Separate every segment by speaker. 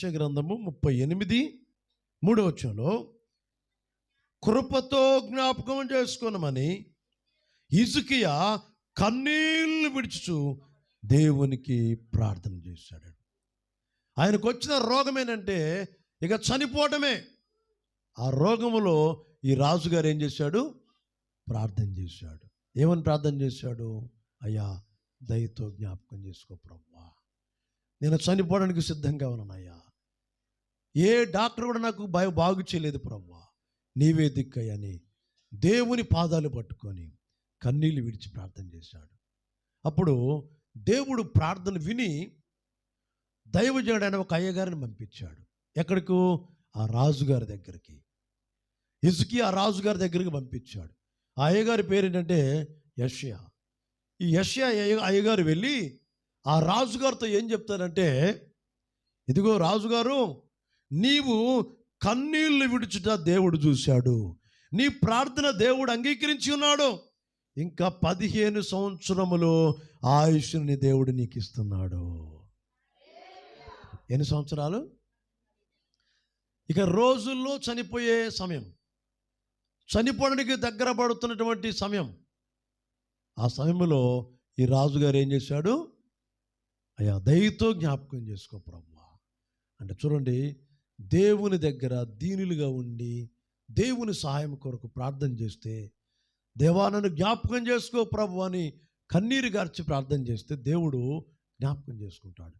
Speaker 1: యక్ష గ్రంథము ముప్పై ఎనిమిది మూడో కృపతో జ్ఞాపకం చేసుకోనమని ఇసుకియా కన్నీళ్ళు విడుచుచు దేవునికి ప్రార్థన చేశాడు. ఆయనకు వచ్చిన రోగం ఏంటంటే ఇక చనిపోవటమే. ఆ రోగములో ఈ రాజుగారు ఏం చేశాడు? ప్రార్థన చేశాడు. ఏమని ప్రార్థన చేశాడు? అయ్యా దయతో జ్ఞాపకం చేసుకో ప్రవ్వా నేను చనిపోవడానికి సిద్ధంగా ఉన్నానయ్యా. ఏ డాక్టర్ కూడా నాకు భయ బాగు చేయలేదు ప్రవ్వా నీవే దిక్కయ్యని. దేవుని పాదాలు పట్టుకొని కన్నీళ్ళు విడిచి ప్రార్థన చేశాడు. అప్పుడు దేవుడు ప్రార్థన విని దైవజనుడైన ఒక అయ్యగారిని పంపించాడు. ఎక్కడికు? ఆ రాజుగారి దగ్గరికి. ఇసుకి ఆ రాజుగారి దగ్గరికి పంపించాడు. ఆ అయ్యగారి పేరు ఏంటంటే యష్యా. ఈ యష్యా అయ్యగారు వెళ్ళి ఆ రాజుగారితో ఏం చెప్తారంటే ఇదిగో రాజుగారు నీవు కన్నీళ్ళు విడుచుట దేవుడు చూశాడు. నీ ప్రార్థన దేవుడు అంగీకరించి ఉన్నాడు. ఇంకా పదిహేను సంవత్సరములు ఆయుష్ని దేవుడు నీకు ఇస్తున్నాడు ఎన్ని సంవత్సరాలు? ఇక రోజుల్లో చనిపోయే సమయం. చనిపోవడానికి దగ్గర పడుతున్నటువంటి సమయం. ఆ సమయంలో ఈ రాజుగారు ఏం చేశాడు? అయ్యా దయతో జ్ఞాపకం చేసుకో అంటే చూడండి దేవుని దగ్గర దీనులుగా ఉండి దేవుని సహాయం కొరకు ప్రార్థన చేస్తే దేవా నన్ను జ్ఞాపకం చేసుకో ప్రభు అని కన్నీరు గార్చి ప్రార్థన చేస్తే దేవుడు జ్ఞాపకం చేసుకుంటాడు.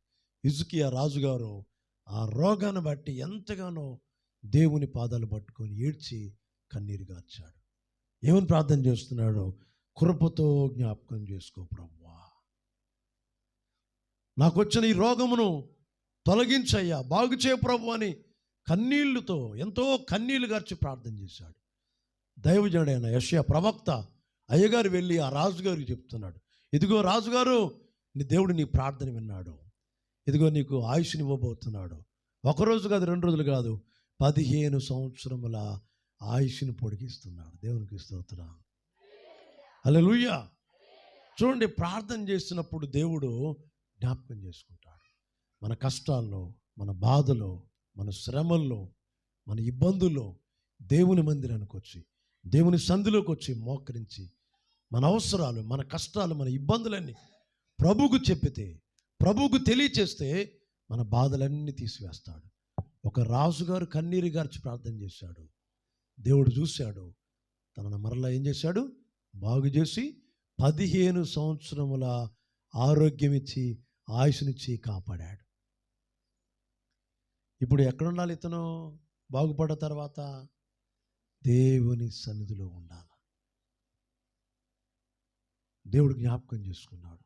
Speaker 1: ఇజుకియా రాజుగారు ఆ రోగాన్ని బట్టి ఎంతగానో దేవుని పాదాలు పట్టుకొని ఏడ్చి కన్నీరు గార్చాడు. ఏమని ప్రార్థన చేస్తున్నాడు? కృపతో జ్ఞాపకం చేసుకో ప్రభువా. నాకు వచ్చిన ఈ రోగమును తొలగించయ్యా బాగు చేయ ప్రభు అని కన్నీళ్ళతో ఎంతో కన్నీళ్ళు గార్చి ప్రార్థన చేశాడు. దైవజనుడైన యష్యా ప్రవక్త అయ్యగారు వెళ్ళి ఆ రాజుగారికి చెప్తున్నాడు. ఇదిగో రాజుగారు నీ దేవుడు నీ ప్రార్థన విన్నాడు. ఇదిగో నీకు ఆయుష్నివ్వబోతున్నాడు ఒకరోజు కాదు రెండు రోజులు కాదు పదిహేను సంవత్సరముల ఆయుష్ని పొడిగిస్తున్నాడు. దేవునికి స్తోత్రం. అలా చూడండి ప్రార్థన చేసినప్పుడు దేవుడు జ్ఞాపకం చేసుకుంటాడు. మన కష్టాల్లో మన బాధలో మన శ్రమల్లో మన ఇబ్బందుల్లో దేవుని మందిరానికి వచ్చి దేవుని సంధిలోకి వచ్చి మోకరించి మన అవసరాలు మన కష్టాలు మన ఇబ్బందులన్నీ ప్రభువుకు చెప్పితే ప్రభువుకు తెలియచేస్తే మన బాధలన్నీ తీసివేస్తాడు. ఒక రాజుగారు కన్నీరు గార్చి ప్రార్థన చేశాడు. దేవుడు చూశాడు. తనను మరలా ఏం చేశాడు? బాగు చేసి పదిహేను సంవత్సరముల ఆరోగ్యం ఇచ్చి ఆయుష్నిచ్చి కాపాడాడు. ఇప్పుడు ఎక్కడుండాలి ఇతను? బాగుపడ్డ తర్వాత దేవుని సన్నిధిలో ఉండాలి? దేవుడు జ్ఞాపకం చేసుకున్నాడు.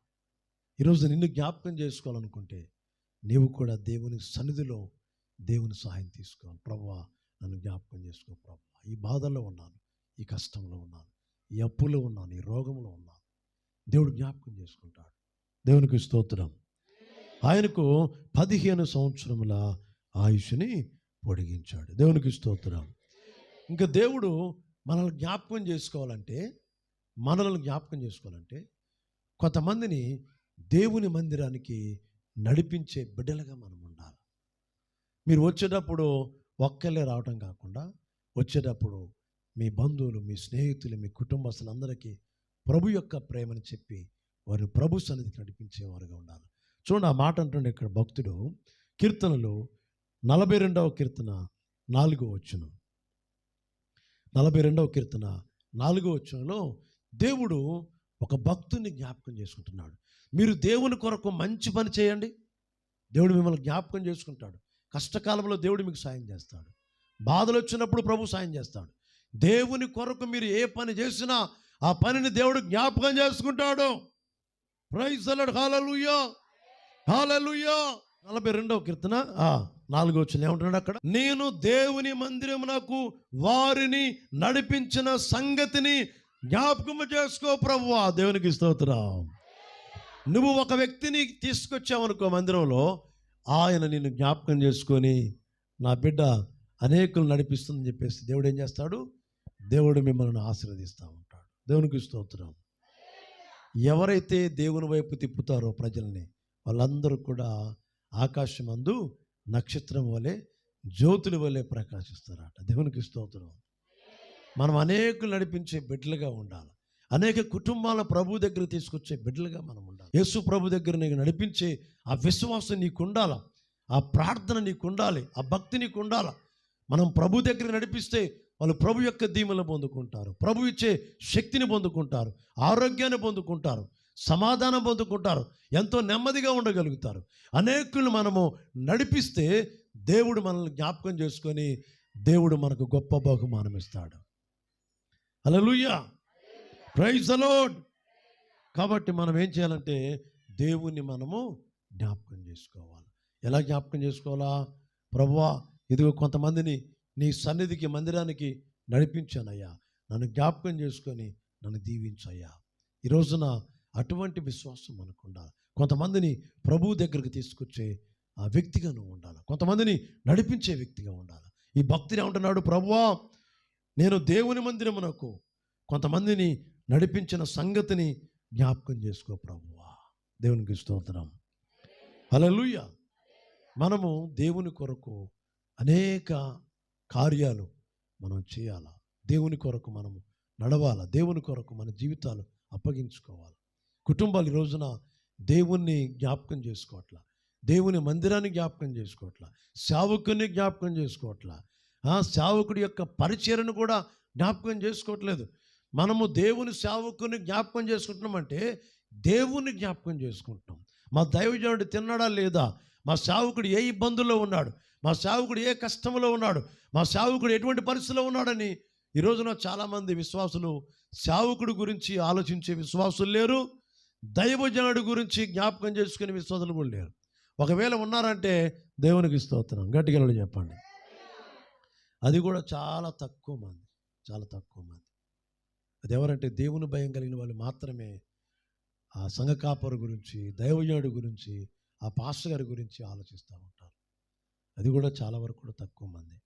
Speaker 1: ఈరోజు నిన్ను జ్ఞాపకం చేసుకోవాలనుకుంటే నీవు కూడా దేవుని సన్నిధిలో దేవుని సహాయం తీసుకోవాలి. ప్రభా నన్ను జ్ఞాపకం చేసుకో ప్రభా. ఈ బాధల్లో ఉన్నాను ఈ కష్టంలో ఉన్నాను ఈ అప్పులో ఉన్నాను ఈ రోగంలో ఉన్నాను. దేవుడు జ్ఞాపకం చేసుకుంటాడు. దేవునికి స్తోత్రం. ఆయనకు పదిహేను సంవత్సరముల ఆయుష్ని పొడిగించాడు. దేవునికి స్తోత్రం. ఇంకా దేవుడు మనల్ని జ్ఞాపకం చేసుకోవాలంటే మనల్ని జ్ఞాపకం చేసుకోవాలంటే కొంతమందిని దేవుని మందిరానికి నడిపించే బిడ్డలుగా మనం ఉండాలి. మీరు వచ్చేటప్పుడు ఒక్కళ్ళే రావటం కాకుండా వచ్చేటప్పుడు మీ బంధువులు మీ స్నేహితులు మీ కుటుంబస్తులందరికీ ప్రభు యొక్క ప్రేమని చెప్పి వారు ప్రభు సన్నిధికి నడిపించేవారుగా ఉండాలి. చూడండి ఆ మాట అంటుండే ఇక్కడ భక్తుడు కీర్తనలు నలభై రెండవ కీర్తన నాలుగో వచ్చును నలభై రెండవ కీర్తన నాలుగో వచ్చునలో దేవుడు ఒక భక్తుని జ్ఞాపకం చేసుకుంటున్నాడు. మీరు దేవుని కొరకు మంచి పని చేయండి. దేవుడు మిమ్మల్ని జ్ఞాపకం చేసుకుంటాడు. కష్టకాలంలో దేవుడు మీకు సాయం చేస్తాడు. బాధలు వచ్చినప్పుడు ప్రభు సాయం చేస్తాడు. దేవుని కొరకు మీరు ఏ పని చేసినా ఆ పనిని దేవుడు జ్ఞాపకం చేసుకుంటాడు. ప్రైజ్ హాలలుయా హాలలుయా నలభై రెండవ కీర్తన నాలుగో వచ్చిన ఏమంటున్నాడు అక్కడ? నేను దేవుని మందిరమునకు వారిని నడిపించిన సంగతిని జ్ఞాపకము చేసుకో ప్రభువా. దేవునికి స్తోత్రం. నువ్వు ఒక వ్యక్తిని తీసుకొచ్చావనుకో మందిరంలో ఆయన నిన్ను జ్ఞాపకం చేసుకొని నా బిడ్డ అనేకులు నడిపిస్తుందని చెప్పేసి దేవుడు ఏం చేస్తాడు? దేవుడు మిమ్మల్ని ఆశీర్వదిస్తూ ఉంటాడు. దేవునికి స్తోత్రం. ఎవరైతే దేవుని వైపు తిప్పుతారో ప్రజల్ని వాళ్ళందరూ కూడా ఆకాశమందు నక్షత్రం వలె జ్యోతుల వలె ప్రకాశిస్తారట. దేవునికి స్తోత్రం. మనం అనేకులు నడిపించే బిడ్డలుగా ఉండాలి. అనేక కుటుంబాల ప్రభు దగ్గర తీసుకొచ్చే బిడ్డలుగా మనం ఉండాలి. యేసు ప్రభు దగ్గర నీకు నడిపించే ఆ విశ్వాసం నీకు ఉండాలి. ఆ ప్రార్థన నీకు ఉండాలి. ఆ భక్తి నీకు ఉండాలి. మనం ప్రభు దగ్గర నడిపిస్తే వాళ్ళు ప్రభు యొక్క దీమలు పొందుకుంటారు. ప్రభు ఇచ్చే శక్తిని పొందుకుంటారు. ఆరోగ్యాన్ని పొందుకుంటారు. సమాధానం పొందుకుంటారు. ఎంతో నెమ్మదిగా ఉండగలుగుతారు. అనేకులు మనము నడిపిస్తే దేవుడు మనల్ని జ్ఞాపకం చేసుకొని దేవుడు మనకు గొప్ప బహుమానం ఇస్తాడు. అలలుయ్యా ప్రైజ్ అలోడ్ కాబట్టి మనం ఏం చేయాలంటే దేవుణ్ణి మనము జ్ఞాపకం చేసుకోవాలి. ఎలా జ్ఞాపకం చేసుకోవాలా? ప్రభువా ఇదిగో కొంతమందిని నీ సన్నిధికి మందిరానికి నడిపించానయ్యా. నన్ను జ్ఞాపకం చేసుకొని నన్ను దీవించయ్యా. ఈ రోజున అటువంటి విశ్వాసం మనకు ఉండాలి. కొంతమందిని ప్రభువు దగ్గరికి తీసుకొచ్చే ఆ వ్యక్తిగా నువ్వు ఉండాలి. కొంతమందిని నడిపించే వ్యక్తిగా ఉండాలి. ఈ భక్తిని ఏమంటున్నాడు? ప్రభువా నేను దేవుని మందిరమునకు కొంతమందిని నడిపించిన సంగతిని జ్ఞాపకం చేసుకో ప్రభువా. దేవునికి స్తోత్రం. హల్లెలూయా. మనము దేవుని కొరకు అనేక కార్యాలు మనం చేయాలా? దేవుని కొరకు మనము నడవాలా? దేవుని కొరకు మన జీవితాలు అప్పగించుకోవాలి? కుటుంబాలు ఈ రోజున దేవుణ్ణి జ్ఞాపకం చేసుకోవట్లా. దేవుని మందిరాన్ని జ్ఞాపకం చేసుకోవట్లా. సేవకుని జ్ఞాపకం చేసుకోవట్లా. ఆ సేవకుడి యొక్క పరిచయను కూడా జ్ఞాపకం చేసుకోవట్లేదు. మనము దేవుని సేవకుని జ్ఞాపకం చేసుకుంటున్నామంటే దేవుని జ్ఞాపకం చేసుకుంటున్నాం. మా దైవజనుడు తిన్నాడా లేదా? మా సేవకుడు ఏ ఇబ్బందుల్లో ఉన్నాడు? మా సేవకుడు ఏ కష్టంలో ఉన్నాడు? మా సేవకుడు ఎటువంటి పరిస్థితిలో ఉన్నాడని ఈ రోజున చాలామంది విశ్వాసులు సేవకుడు గురించి ఆలోచించే విశ్వాసులు లేరు. దైవజనుడి గురించి జ్ఞాపకం చేసుకునే విశ్వాసులు కూడా లేరు. ఒకవేళ ఉన్నారంటే దేవునికి స్తోత్రం. గట్టిగలడు చెప్పండి. అది కూడా చాలా తక్కువ మంది. చాలా తక్కువ మంది. అది ఎవరంటే దేవుని భయం కలిగిన వాళ్ళు మాత్రమే. ఆ సంఘ కాపరు గురించి దైవజనుడి గురించి ఆ పాస్టర్ గారి గురించి ఆలోచిస్తూ ఉంటారు. అది కూడా చాలా వరకు కూడా తక్కువ మంది.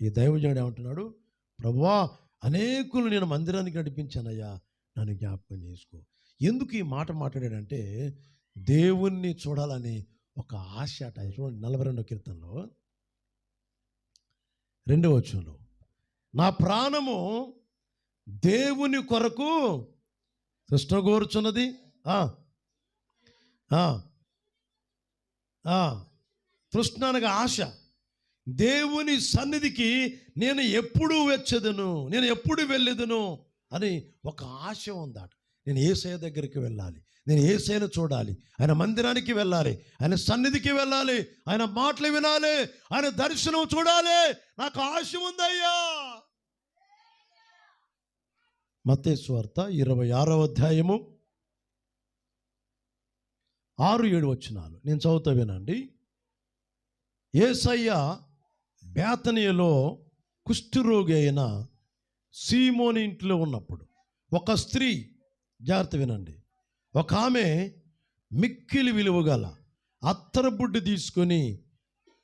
Speaker 1: ఈ దైవజనుడు ఏమంటున్నాడు? ప్రభువా అనేకులు నేను మందిరానికి నడిపించానయ్యా. నన్ను జ్ఞాపకం చేసుకో. ఎందుకు ఈ మాట మాట్లాడాడంటే దేవుణ్ణి చూడాలని ఒక ఆశ అట. చూడండి నలభై రెండో కీర్తనలో రెండవ వచ్చంలో నా ప్రాణము దేవుని కొరకు కృష్ణగోరుచున్నది ఆ, తృష్ణ అనగా ఆశ. దేవుని సన్నిధికి నేను ఎప్పుడు వచ్చేదను నేను ఎప్పుడు వెళ్ళేదను అని ఒక ఆశ ఉందాట. నేను ఏసయ దగ్గరికి వెళ్ళాలి. నేను ఏసైను చూడాలి. ఆయన మందిరానికి వెళ్ళాలి. ఆయన సన్నిధికి వెళ్ళాలి. ఆయన మాటలు వినాలి. ఆయన దర్శనం చూడాలి. నాకు ఆశ ఉందయ్యా. మతేశ్వార్త ఇరవై ఆరవ అధ్యాయము ఆరు ఏడు వచ్చినాలు నేను చదువుతా వినండి. ఏసయ్య బేతనీయలో కుష్ఠరోగి అయిన సీమోని ఇంట్లో ఉన్నప్పుడు ఒక స్త్రీ జాగ్రత్త వినండి. ఒక ఆమె మిక్కిలి విలువ గల అత్తర తీసుకొని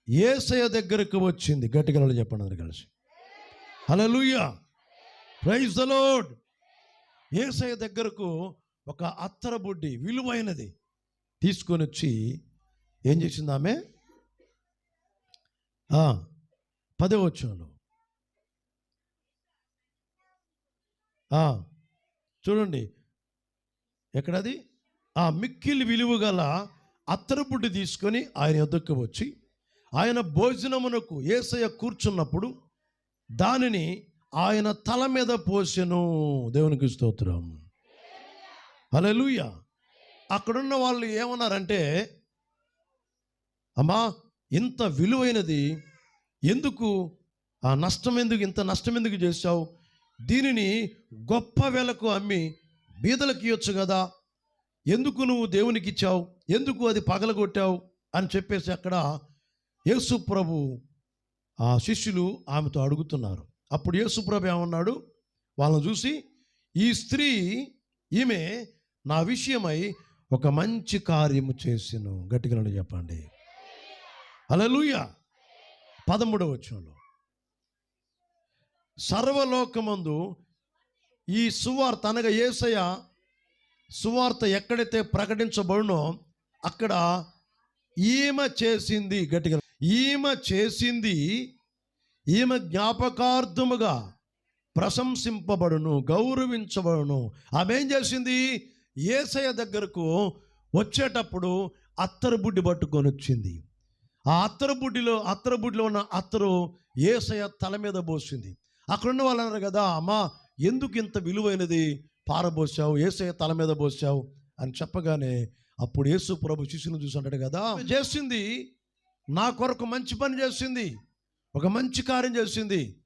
Speaker 1: ఏసయ్య దగ్గరకు వచ్చింది. గట్టిగా చెప్పండి అందరు కలిసి. హలో లూయ ప్రైజ్ ద లోడ్ ఏసయ దగ్గరకు ఒక అత్తరబుడ్డి విలువైనది తీసుకొని వచ్చి ఏం చేసింది ఆమె? ఆ, చూడండి. ఎక్కడది? ఆ మిక్కిలి విలువ గల అత్తరపుడ్డి తీసుకొని ఆయన ఎదుక్కు వచ్చి ఆయన భోజనమునకు ఏసయ్య కూర్చున్నప్పుడు దానిని ఆయన తల మీద పోసెను. దేవునికి స్తోత్రం. హల్లెలూయా. అక్కడున్న వాళ్ళు ఏమన్నారంటే అమ్మా ఇంత విలువైనది ఎందుకు? ఆ నష్టం ఎందుకు ఇంత నష్టం ఎందుకు చేశావు? దీనిని గొప్ప వెలకు అమ్మి బీదలకు ఇవ్వచ్చు కదా. ఎందుకు నువ్వు దేవునికి ఇచ్చావు? ఎందుకు అది పగలగొట్టావు? అని చెప్పేసి అక్కడ యేసు ప్రభు ఆ శిష్యులు ఆమెతో అడుగుతున్నారు. అప్పుడు యేసుప్రభు ఏమన్నాడు? వాళ్ళని చూసి ఈ స్త్రీ ఈమె నా విషయమై ఒక మంచి కార్యము చేసిను. గట్టిగా చెప్పండి చెప్పండి. లూయ పదమూడవ వచ్చంలో సర్వలోకమందు ఈ సువార్త అనగా ఏసయ సువార్త ఎక్కడైతే ప్రకటించబడునో అక్కడ ఈమె చేసింది గట్టిగా ఈమె చేసింది ఈమె జ్ఞాపకార్థముగా ప్రశంసింపబడును గౌరవించబడును. ఆమె ఏం చేసింది? ఏసయ దగ్గరకు వచ్చేటప్పుడు అత్తరు బుడ్డి పట్టుకొని వచ్చింది. ఆ అత్తరు బుడ్డిలో అత్తరు బుడ్డిలో ఉన్న అత్తరు ఏసయ తల మీద పోసింది. అక్కడున్న వాళ్ళు అన్నారు కదా అమ్మా ఎందుకు ఇంత విలువైనది? పారబోసావు ఏసయ తల మీద పోసావు అని చెప్పగానే అప్పుడు యేసు ప్రభు శిష్యుని చూసి అంటాడు కదా "ఆమె చేసింది నా కొరకు మంచి పని చేసింది ఒక మంచి కార్యం చేసింది.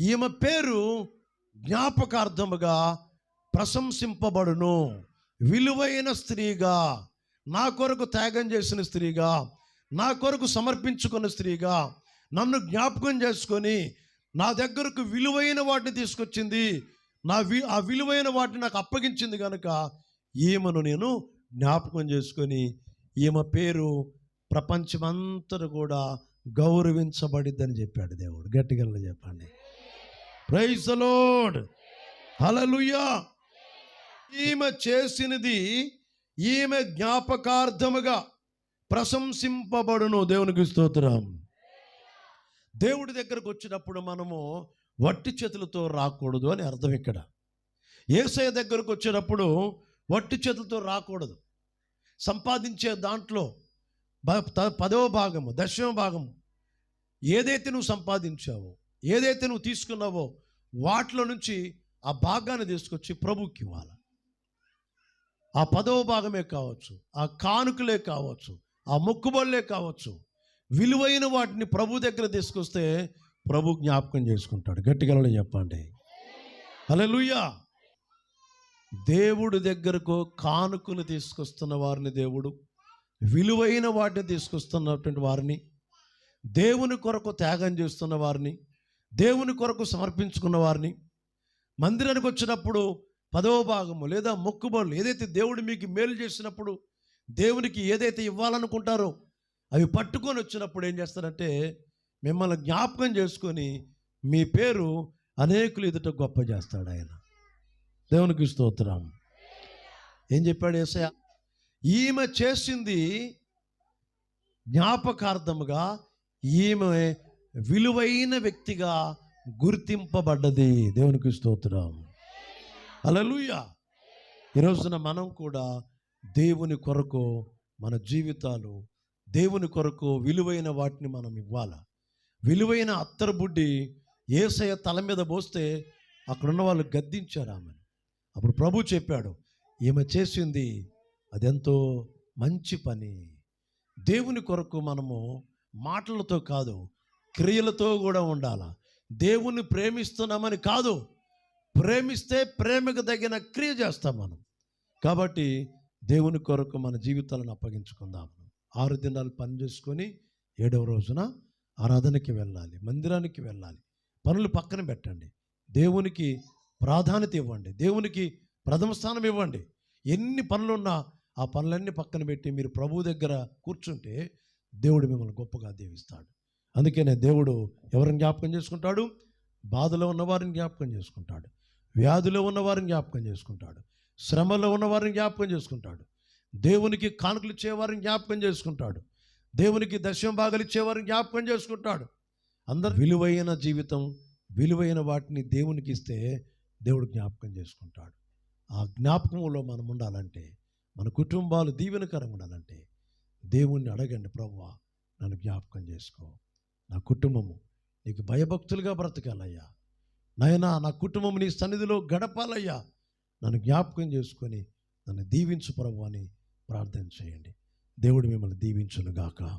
Speaker 1: ఈమె పేరు జ్ఞాపకార్థముగా ప్రశంసింపబడును. విలువైన స్త్రీగా నా కొరకు త్యాగం చేసిన స్త్రీగా నా కొరకు సమర్పించుకున్న స్త్రీగా నన్ను జ్ఞాపకం చేసుకొని నా దగ్గరకు విలువైన వాటిని తీసుకొచ్చింది. నా వి ఆ విలువైన వాటిని నాకు అప్పగించింది కనుక ఈమెను నేను జ్ఞాపకం చేసుకొని ఈమె పేరు ప్రపంచమంతా కూడా గౌరవించబడిద్దని చెప్పాడు దేవుడు. గట్టిగా చెప్పండి. ప్రైజ్ లోడ్ హలలుయా ఈమె చేసినది ఈమె జ్ఞాపకార్థముగా ప్రశంసింపబడును. దేవునికి స్తోత్రం. దేవుడి దగ్గరకు వచ్చినప్పుడు మనము వట్టి చేతులతో రాకూడదు అని అర్థం ఇక్కడ. ఏసయ్య దగ్గరకు వచ్చినప్పుడు వట్టి చేతులతో రాకూడదు. సంపాదించే దాంట్లో పదవ భాగము దశమ భాగము ఏదైతే నువ్వు సంపాదించావో ఏదైతే నువ్వు తీసుకున్నావో వాటిలో నుంచి ఆ భాగాన్ని తీసుకొచ్చి ప్రభుకి ఇవ్వాలి. ఆ పదవ భాగమే కావచ్చు ఆ కానుకలే కావచ్చు ఆ మొక్కుబళ్ళే కావచ్చు విలువైన వాటిని ప్రభు దగ్గర తీసుకొస్తే ప్రభు జ్ఞాపకం చేసుకుంటాడు. గట్టిగలని చెప్పండి. హల్లెలూయా. దేవుడి దగ్గరకు కానుకలు తీసుకొస్తున్న వారిని దేవుడు విలువైన వాటిని తీసుకొస్తున్నటువంటి వారిని దేవుని కొరకు త్యాగం చేస్తున్న వారిని దేవుని కొరకు సమర్పించుకున్న వారిని మందిరానికి వచ్చినప్పుడు పదవ భాగము లేదా మొక్కుబడులు ఏదైతే దేవుడు మీకు మేలు చేసినప్పుడు దేవునికి ఏదైతే ఇవ్వాలనుకుంటారో అవి పట్టుకొని వచ్చినప్పుడు ఏం చేస్తారంటే మిమ్మల్ని జ్ఞాపకం చేసుకొని మీ పేరు అనేకులు ఎదుట గొప్ప చేస్తాడు ఆయన. దేవునికి స్తోత్రం. ఏం చెప్పాడు ఏసయ ఈమె చేసింది జ్ఞాపకార్థముగా ఈమె విలువైన వ్యక్తిగా గుర్తింపబడ్డది. దేవునికి స్తోత్రం. అలలుయ ఈరోజున మనం కూడా దేవుని కొరకు మన జీవితాలు దేవుని కొరకు విలువైన వాటిని మనం ఇవ్వాలి? విలువైన అత్తరు బుడ్డి ఏసయ తల మీద పోస్తే అక్కడున్న వాళ్ళు గద్దించారు ఆమెను. అప్పుడు ప్రభు చెప్పాడు ఈమె చేసింది అదెంతో మంచి పని. దేవుని కొరకు మనము మాటలతో కాదు క్రియలతో కూడా ఉండాల? దేవుణ్ణి ప్రేమిస్తున్నామని కాదు ప్రేమిస్తే ప్రేమకు తగిన క్రియ చేస్తాం మనం. కాబట్టి దేవుని కొరకు మన జీవితాలను అప్పగించుకుందాం. ఆరు దినాలు పని చేసుకొని ఏడవ రోజున ఆరాధనకి వెళ్ళాలి మందిరానికి వెళ్ళాలి. పనులు పక్కన పెట్టండి. దేవునికి ప్రాధాన్యత ఇవ్వండి. దేవునికి ప్రథమ స్థానం ఇవ్వండి. ఎన్ని పనులున్నా ఆ పనులన్నీ పక్కన పెట్టి మీరు ప్రభు దగ్గర కూర్చుంటే దేవుడు మిమ్మల్ని గొప్పగా దీవిస్తాడు. అందుకనే దేవుడు ఎవరిని జ్ఞాపకం చేసుకుంటాడు? బాధలో ఉన్నవారిని జ్ఞాపకం చేసుకుంటాడు. వ్యాధిలో ఉన్నవారిని జ్ఞాపకం చేసుకుంటాడు. శ్రమలో ఉన్నవారిని జ్ఞాపకం చేసుకుంటాడు. దేవునికి కానుకలు ఇచ్చేవారిని జ్ఞాపకం చేసుకుంటాడు. దేవునికి దశం భాగాలు ఇచ్చేవారిని జ్ఞాపకం చేసుకుంటాడు. అందరు విలువైన జీవితం విలువైన వాటిని దేవునికి ఇస్తే దేవుడు జ్ఞాపకం చేసుకుంటాడు. ఆ జ్ఞాపకంలో మనం ఉండాలంటే మన కుటుంబాలు దీవెనకరంగా ఉండాలంటే దేవుణ్ణి అడగండి ప్రభువా నన్ను జ్ఞాపకం చేసుకో. నా కుటుంబము నీకు భయభక్తులుగా బ్రతకాలయ్యా. నాయనా నా కుటుంబం నీ సన్నిధిలో గడపాలయ్యా. నన్ను జ్ఞాపకం చేసుకొని నన్ను దీవించు ప్రభు అని ప్రార్థన చేయండి. దేవుడు మిమ్మల్ని దీవించునుగాక.